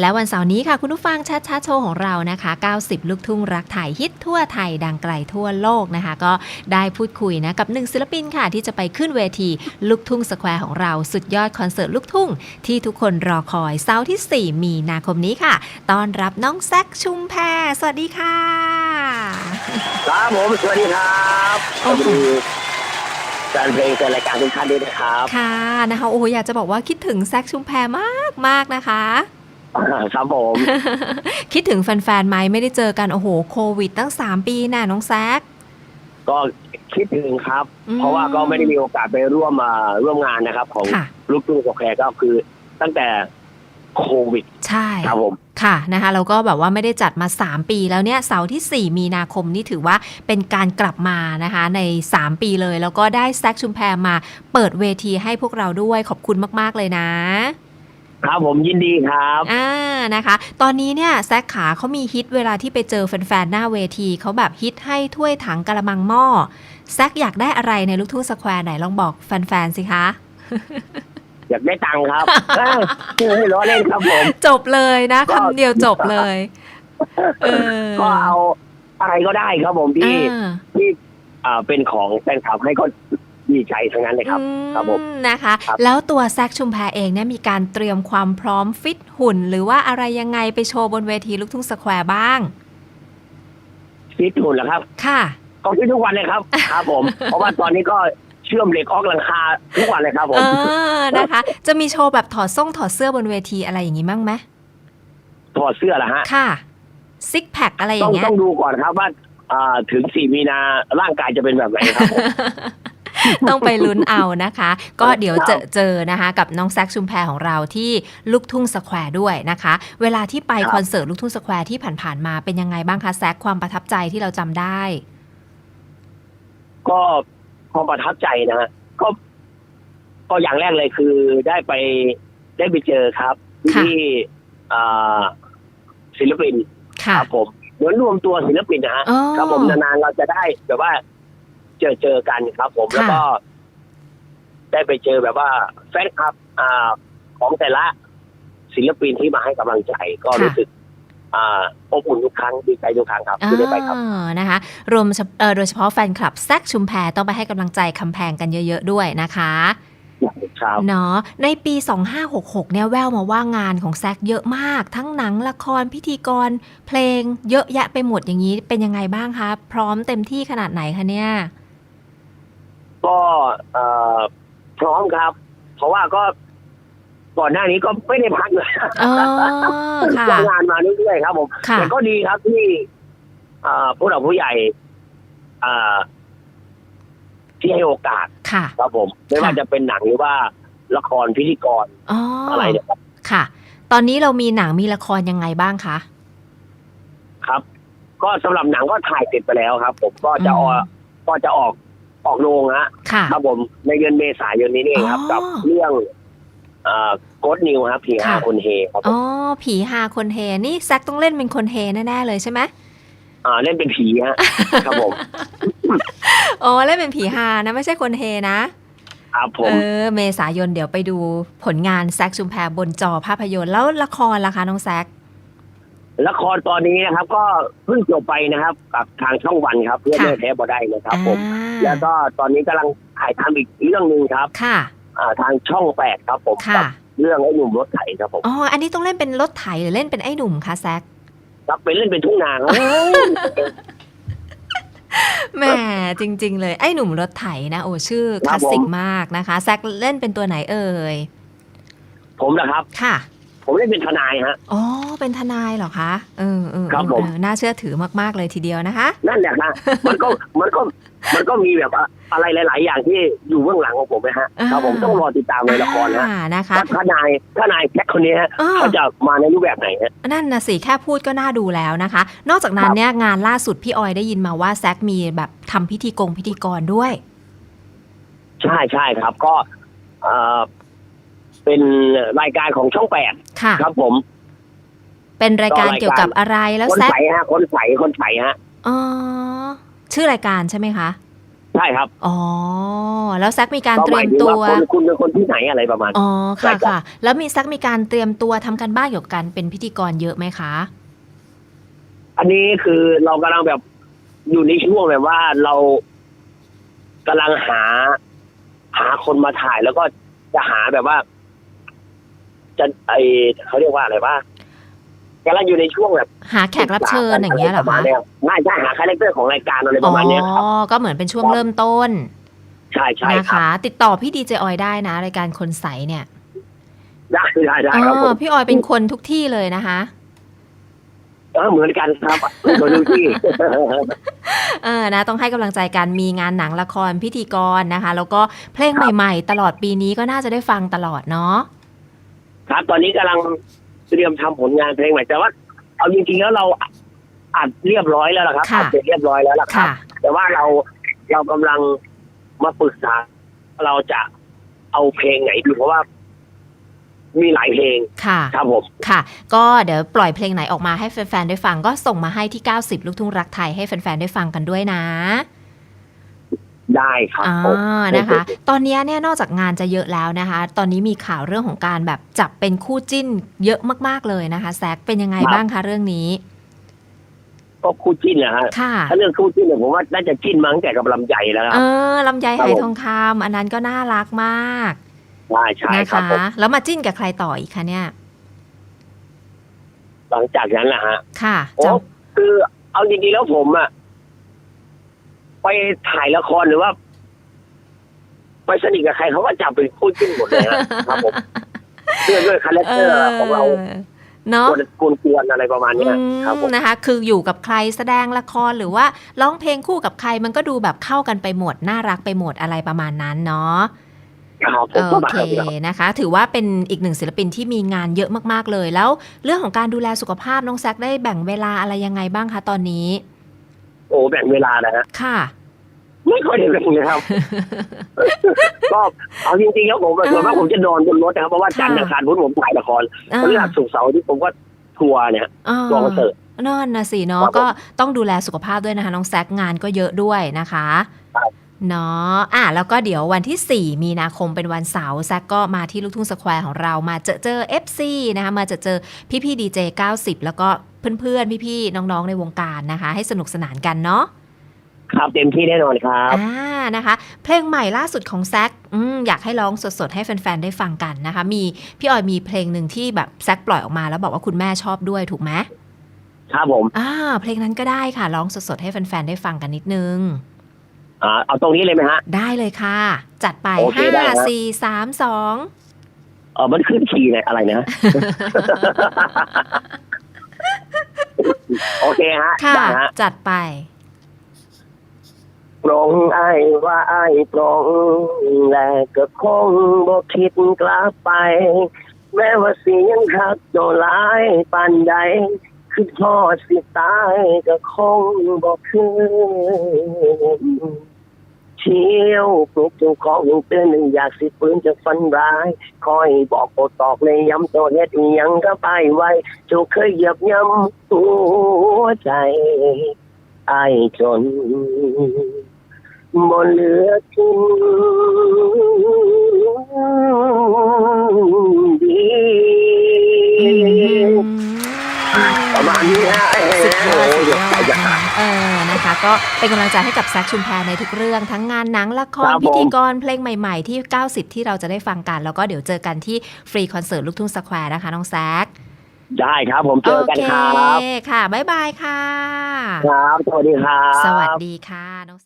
และวันเสาร์นี้ค่ะคุณผู้ฟังชัดชัดโชว์ของเรานะคะ 90 ลูกทุ่งรักไทยฮิตทั่วไทยดังไกลทั่วโลกนะคะ ก็ได้พูดคุยนะกับหนึ่งศิลปินค่ะ ที่จะไปขึ้นเวทีลูกทุ่งสแควร์ของเราสุดยอดคอนเสิร์ตลูกทุ่ง ที่ทุกคนรอคอยเสาร์ที่ 4 มีนาคมนี้ค่ะต้อนรับน้องแซคชุมแพรสวัสดีค่ะครับผมสวัสดีครับสโอ้วัสโหดีแฟนเพลงแฟนรายการทุกท่านด้วยนะครับ ค่ะนะคะโอ้โหอยากจะบอกว่าคิดถึงแซคชุมแพรมากมากๆนะคะ ครับผม คิดถึงแฟนๆไหมไม่ได้เจอกัน โอ้โห โควิดตั้ง3ปีน่ะน้องแซคก็คิดถึงครับ อืม เพราะว่าก็ไม่ได้มีโอกาสไปร่วมมาร่วมงานนะครับ ของค่ะ ลูกทุ่งสแควร์ก็คือตั้งแต่โควิดใช่ ครับผม ค่ะนะคะแล้วก็แบบว่าไม่ได้จัดมา 3 ปีแล้วเนี่ยเสาร์ที่ 4 มีนาคมนี่ถือว่าเป็นการกลับมานะคะใน 3 ปีเลย แล้วก็ได้แซคชุมแพรมาเปิดเวทีให้พวกเราด้วยขอบคุณมาก ๆ เลยนะ ครับผมยินดีครับอ่านะคะ ตอนนี้เนี่ยแซคขาเขามีฮิตเวลาที่ไปเจอแฟนๆหน้าเวทีเขาแบบฮิตให้ถ้วยถังกระมังหม้อแซคอยากได้อะไรในลูกทุ่งสแควร์ไหนลองบอกแฟนๆสิคะ อยากได้ตังค์ครับเอ้ยล้อเล่นครับผม จบเลยนะก็คำเดียวจบเลยเออก็เอาอะไรก็ได้ครับผมที่อ่าที่อ่าเป็นของแฟนคลับให้ก็ ดีใจทั้งนั้นเลยครับอืครับผมนะคะครับแล้วตัวแซคชุมแพรเองเนี่ยมีการเตรียมความพร้อมฟิตหุ่น หรือว่าอะไรยังไงไปโชว์บนเวทีลูกทุ่งสแควร์บ้าง ฟิตหุ่นเหรอครับ ค่ะก็ฟิตทุกวันเลยครับ ครับผม เพราะว่าตอนนี้ก็เชื่อมเหล็กออกหลังคาทุกวันเลยครับผมเออนะคะ จะมีโชว์แบบถอดส่งถอดเสื้อบนเวทีอะไรอย่างนี้บ้างไหมถอดเสื้อเหรอฮะค่ะซิกแพคอะไรอต้อย่างงเงี้ยต้องดูก่อนครับว่าอ่าถึงสี่มีนาร่างกายจะเป็นแบบไหนครับผม ต้องไปลุ้นเอานะคะ ก็เดี๋ยวครับเจอเจอนะคะ กับน้องแซคชุมแพรของเราที่ลูกทุ่งสแควร์ด้วยนะคะ เวลาที่ไปครับคอนเสิร์ตลูกทุ่งสแควร์ที่ผ่านๆมาเป็นยังไงบ้างคะแซคความประทับใจที่เราจำได้ ก็ความประทับใจนะฮะก็ก็อย่างแรกเลยคือได้ไปได้ไปเจอครับค่ะที่อ่าศิลปินค่ะครับผมเหมือนรวมตัวศิลปินนะฮะอ๋อครับผมนานๆเราจะได้แบบว่า เจอเจอกันครับ ผมค่ะแล้วก็ ได้ไปเจอแบบว่า แฟนคลับ อ่า ของแต่ละศิลปินที่มาให้กำลังใจก็รู้สึกอ่าอบอุ่นทุกครั้งดีใจทุกครั้งครับที่ได้ไปครับอ่านะคะ รวมเฉพเอ่อโดยเฉพาะแฟนคลับแซกชุมแพรต้องไปให้กำลังใจคำแพงกันเยอะ ๆ ด้วยนะคะครับเนาะในปี 2566 เนี่ยแววมาว่างานของแซกเยอะมาก ทั้งหนังละครพิธีกร เพลงเยอะแยะไปหมดอย่างนี้เป็นยังไงบ้างคะ พร้อมเต็มที่ขนาดไหนคะเนี่ย ก็เอ่อพร้อมครับ เพราะว่าก็ก่อนหน้านี้ก็ไม่ได้พักเลยอ๋อค่ะทำงานมาเรื่อยๆครับ ผมค่ะแต่ก็ดีครับที่อ่าผู้หลักผู้ใหญ่อ่าที่ให้โอกาสค่ะครับผม ไม่ว่าค่ะจะเป็นหนังหรือว่าละครพิธีกรอ๋อออะไรเนี่ยครับค่ะ ตอนนี้เรามีหนังมีละครยังไงบ้างคะครับ ก็สำหรับหนังก็ถ่ายเสร็จไปแล้วครับ ผมก็จะอืมออกก็จะออก ออกโรงฮะค่ะครับผมในเดือนเมษายนนี้นี่เองครับอ๋อกับเรื่องอ่าโกดนิวครับผีห้าค่ะคนเฮครับผมอ๋อผีหาคนเฮนี่แซกต้องเล่นเป็นคนเฮแน่ๆเลยใช่ไหมอ่าเล่นเป็นผีฮะครับผมอ๋อเล่นเป็นผีหานะไม่ใช่คนเฮนะครับผเอมอเมษายนเดี๋ยวไปดูผลงานแซกชุมแพรบนจอภาพยนตร์แล้วละครล่ะคะน้องแซก ละครตอนนี้นะครับ ก็เพิ่งจบไปนะครับ กับทางช่องวันครับ เพื่อค่ะแม่แท้บ่ได้นะครับ ผม อ่า แล้วก็ตอนนี้กำลังถ่ายทำอีกเรื่องหนึ่งครับค่ะ อ่าทางช่องแปดครับผมค่ะ กัเรื่องไอ้หนุ่มรถไถครับผมอ๋อ อันนี้ต้องเล่นเป็นรถไถหรือเล่นเป็นไอ้หนุ่มคะแซกรับไปเล่นเป็นทุ่งนาครับ แหมจริง ๆ เลยไอ้หนุ่มรถไถนะ โอ้ชื่อคลาสสิกมากนะคะ แซกเล่นเป็นตัวไหนเอ่ย ผมนะครับ ค่ะ ผมเล่นเป็นทนายฮะ อ๋อ เป็นทนายเหรอคะเออเออครับผม เออน่าเชื่อถือมากๆเลยทีเดียวนะคะ นั่นแหละนะ มันก็มันก็มันก็มีแบบว่าอะไรหลาย ๆ อย่างที่อยู่เบื้องหลังของผมนะฮะอ่า ครับผมต้องรอติดตามในละครนะอ่านะคะว่าทนายทนายแจ็คคนนี้ฮะอ้อเขาจะมาในรูปแบบไหนฮะ นั่นนะสิแค่พูดก็น่าดูแล้วนะคะ นอกจากนั้นครับ เนี่ยงานล่าสุดพี่ออยได้ยินมาว่าแซกมีแบบทำพิธีกงพิธีกรด้วย ใช่ใช่ครับ ก็เอ่อ เป็นรายการของช่องแปดค่ะ ครับ ผม เป็นรายการก็รายการเกี่ยวกับอะไรแล้วคนแซกใสฮะ คนใสคนใสฮะอ๋อชื่อรายการใช่ไหมคะใช่ครับ อ๋อ แล้วแซกมีการก็เตหรีมายมถึงตัวว่าคนคุณเป็นคนที่ไหนอะไรประมาณ อ๋อใช่ค่ะครับค่ะ แล้วมีแซกมีการเตรียมตัวทำกันบ้านเกี่ยวกับการเป็นพิธีกรเยอะไหมคะ อันนี้คือเรากำลังแบบอยู่ในช่วงแบบว่าเรากำลังหา หาคนมาถ่ายแล้วก็จะหาแบบว่า จะไอเขาเรียกว่าอะไรว่ากำลังอยู่ในช่วงแบบ หาแขกรับเชิญอย่างเงี้ยเหรอปะมาคะณนี้ยง่ายใช่หาคาแรคเตอร์ของรายการอะไรปอ๋อระมาณเนี้ยครับก็เหมือนเป็นช่วงเริ่มต้น ใช่ใช่นะครัคะบติดต่อพี่ดีเจออยได้นะ รายการคนใสเนี่ยได้ได้ได้เอครับผอมพี่ออยเป็นคนทุกที่เลยนะคะเออเหมือนกันครับโดยทุกที่เออนะ ต้องให้กำลังใจกันมีงานหนังละครพิธีกรนะคะ แล้วก็เพลงใหม่ ๆ ตลอดปีนี้ก็น่าจะได้ฟังตลอดเนาะ ครับ ตอนนี้กำลังเตรียมทำผลงานเพลงใหม่แต่ว่า เอาจริงๆแล้วเราอัดเรียบร้อยแล้วล่ะครับค่ะอัดเสร็จเรียบร้อยแล้วล่ะครับค่ะแต่ว่าเราเรากำลังมาปรึกษา เราจะเอาเพลงไหนดีเพราะว่ามีหลายเพลง ค่ะ ครับผม ค่ะ ก็เดี๋ยวปล่อยเพลงไหนออกมาให้แฟนๆ ได้ฟังก็ส่งมาให้ที่ 90 ลูกทุ่งรักไทยให้แฟนๆ ได้ฟังกันด้วยนะ ได้ครับอ่าผมนะคะ ตอนนี้เนี่ยนอกจากงานจะเยอะแล้วนะคะ ตอนนี้มีข่าวเรื่องของการแบบจับเป็นคู่จิ้นเยอะมาก ๆเลยนะคะ แซกเป็นยังไงบ้างคะเรื่องนี้ ก็คู่จิ้นนะฮะค่ะถ้าเรื่องคู่จิ้นเนี่ยผมว่าน่าจะจิ้นมาตั้งแต่กับลำใหญ่แล้วคเอรับอลำไยครัไหบผมทองคำอันนั้นก็น่ารักมากใช่ใช่นะครับผคะมแล้วมาจิ้นกับใครต่ออีกคะเนี่ย หลังจากนั้นแหละฮะ ค่ะโอ้จะคือเอาจริงๆแล้วผมอะ ไปถ่ายละครหรือว่า ไปสนิทกับใครเขาก็จับเป็นคู่จิ้นหมดเลยฮะครับผมเพื่อด้วยคาแรคเอเตอร์อของเราเนาะกวนกวนๆอะไรประมาณเนี้ยอืครับผมมนะคะ คืออยู่กับใครแสดงละครหรือว่าร้องเพลงคู่กับใครมันก็ดูแบบเข้ากันไปหมดน่ารักไปหมดอะไรประมาณนั้นเนาะครับผมโอประมาณเคนั้นครับนะคะ ถือว่าเป็นอีกหนึ่งศิลปินที่มีงานเยอะมากๆเลย แล้วเรื่องของการดูแลสุขภาพน้องแซกได้แบ่งเวลาอะไรยังไงบ้างคะตอนนี้ โอ้แบ่งเวลานะฮะค่ะ ไม่ค่อยได้แบ่งเลยครับ ก็เอาจริงๆแล้วผมส่วนมากผมจะนอนบนรถนะครับเพราะว่าจันทร์อังคารพุธผมถ่ายละครอ่าพฤหัสศุกร์เสาร์อาที่ผมก็ทัวร์เนี่ยอ่าทัวร์คอนเสิร์ตนั่นนะสิเนาะครับผมก็ต้องดูแลสุขภาพด้วยนะคะน้องแซกงานก็เยอะด้วยนะคะครับเนาะอะแล้วก็เดี๋ยววันที่ 4 มีนาคมเป็นวันเสาร์แซกก็มาที่ลูกทุ่งสแควร์ของเรามาเจอเจอ FC นะคะมาเจอเจอพี่พี่ดีเจ90 แล้วก็ เพื่อนๆ พี่ๆ น้องๆ ในวงการนะคะ ให้สนุกสนานกันเนาะครับเต็มที่แน่นอนครับอ่านะคะ เพลงใหม่ล่าสุดของแซกอืมอยากให้ร้องสดๆ ให้แฟนๆ ได้ฟังกันนะคะ มีพี่ออยมีเพลงหนึ่งที่แบบแซกปล่อยออกมาแล้วบอกว่าคุณแม่ชอบด้วยถูกไหมครับผมอ่าเพลงนั้นก็ได้ค่ะร้องสดๆ ให้แฟนๆ ได้ฟังกันนิดนึงอ่าเอาตรงนี้เลยไหมฮะ ได้เลยค่ะ จัดไปโอเคห้าได้ครับสี่สามสองเออมันขึ้นคีย์เนี่ยอะไรนะ โอเคฮะค่ะ ได้ฮะจัดไป ปรงไอ้ายว่าไอ้ายปรงและก็คงบ่คิดกลับไป แม้ว่าเสียงหักโจหลายปานใดคือทอดสิตายก็คงบ่คืน เที่ยวปลุกเจ้าของเตือนหนึ่งอยากสิปืนจะฟันร้าย คอยบอกโอตอกเลยย้ำตัวเฮ็ดอียังก็ไปไว้เจ้าเคยเหยียบย้ำหัวใจไอจนบ่เหลือกินดี นี้ฮะสุดยอดโอ้สุดเดี๋ยวยอใครดจะนะคะเออนะคะ ก็เป็นกำลังใจให้กับแซคชุมแพรในทุกเรื่องทั้งงานหนังละครครับผมพิธีกรเพลงใหม่ๆ ที่ 90 ที่เราจะได้ฟังกัน แล้วก็เดี๋ยวเจอกันที่ฟรีคอนเสิร์ตลูกทุ่งสแควร์นะคะน้องแซคได้ครับผมเจอกันครับโอเคค่ะ บ๊ายบายค่ะ ครับ สวัสดีครับ สวัสดีค่ะน้อง